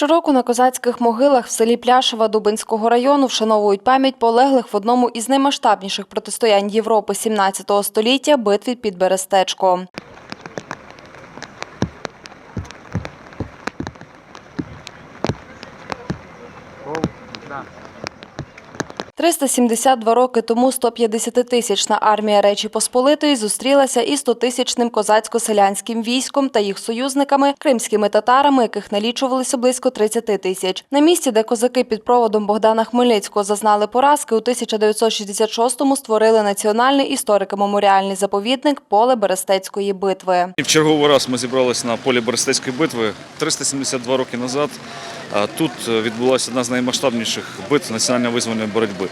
Щороку на козацьких могилах в селі Пляшева Дубинського району вшановують пам'ять полеглих в одному із наймасштабніших протистоянь Європи 17 століття битві під Берестечко. Да. 372 роки тому 150-тисячна армія Речі Посполитої зустрілася із 100-тисячним козацько-селянським військом та їх союзниками, кримськими татарами, яких налічувалося близько 30 тисяч. На місці, де козаки під проводом Богдана Хмельницького зазнали поразки, у 1966-му створили національний історико-меморіальний заповідник Поле Берестецької битви. В черговий раз ми зібралися на полі Берестейської битви 372 роки назад. Тут е, відбулася одна з наймасштабніших битв національно-визвольної боротьби.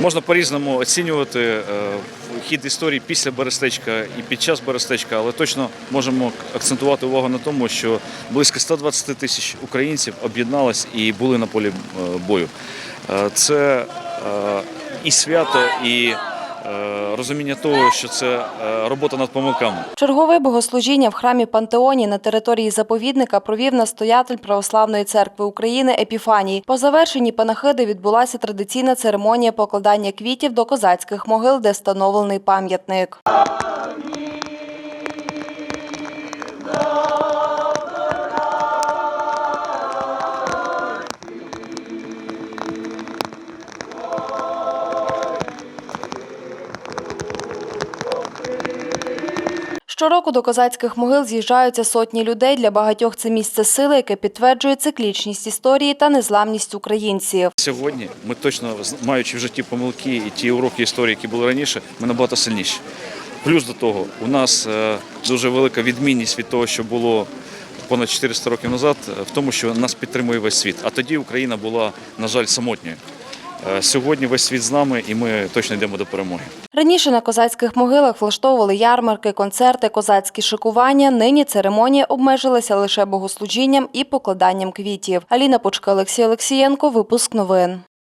Можна по-різному оцінювати е, хід історії після Берестечка і під час Берестечка, але точно можемо акцентувати увагу на тому, що близько 120 тисяч українців об'єднались і були на полі е, бою. Е, Це і свято, і розуміння того, що це е, робота над помилками. Чергове богослужіння в храмі Пантеоні на території заповідника провів настоятель Православної церкви України Епіфаній. По завершенні панахиди відбулася традиційна церемонія покладання квітів до козацьких могил, де встановлений пам'ятник. Щороку до козацьких могил з'їжджаються сотні людей. Для багатьох це місце сили, яке підтверджує циклічність історії та незламність українців. Сьогодні ми точно, маючи в житті помилки і ті уроки історії, які були раніше, ми набагато сильніші. Плюс до того, у нас е, дуже велика відмінність від того, що було понад 400 років назад, е, в тому, що нас підтримує весь світ. А тоді Україна була, на жаль, самотньою. Е, Сьогодні весь світ з нами, і ми точно йдемо до перемоги. Раніше на козацьких могилах влаштовували ярмарки, концерти, козацькі шикування. Нині церемонія обмежилася лише богослужінням і покладанням квітів. Аліна Почка, Олексій Олексієнко. Випуск новин.